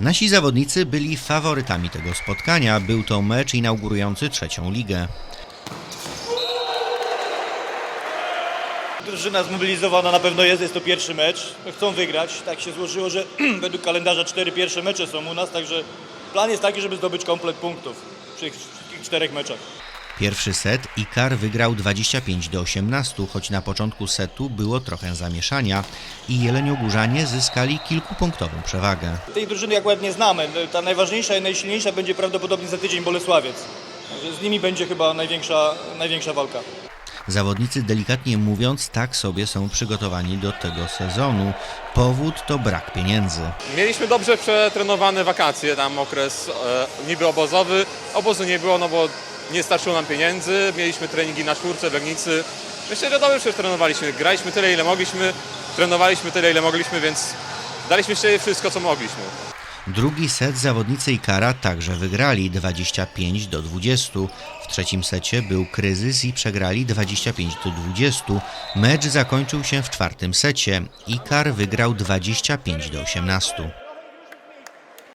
Nasi zawodnicy byli faworytami tego spotkania. Był to mecz inaugurujący trzecią ligę. Drużyna zmobilizowana na pewno jest, jest to pierwszy mecz. Chcą wygrać. Tak się złożyło, że według kalendarza cztery pierwsze mecze są u nas, także plan jest taki, żeby zdobyć komplet punktów przy tych czterech meczach. Pierwszy set Ikar wygrał 25 do 18, choć na początku setu było trochę zamieszania i Jeleniogórzanie zyskali kilkupunktową przewagę. Tej drużyny akurat nie znamy. Ta najważniejsza i najsilniejsza będzie prawdopodobnie za tydzień Bolesławiec. Z nimi będzie chyba największa, największa walka. Zawodnicy delikatnie mówiąc tak sobie są przygotowani do tego sezonu. Powód to brak pieniędzy. Mieliśmy dobrze przetrenowane wakacje, tam okres e, niby obozowy. Obozu nie było, no bo nie starczyło nam pieniędzy. Mieliśmy treningi na czwórce, Legnicy. Myślę, że dobrze przetrenowaliśmy. Graliśmy tyle, ile mogliśmy, trenowaliśmy tyle, ile mogliśmy, więc daliśmy się wszystko, co mogliśmy. Drugi set zawodnicy Ikara także wygrali 25 do 20. W trzecim secie był kryzys i przegrali 25 do 20. Mecz zakończył się w czwartym secie. Ikar wygrał 25 do 18.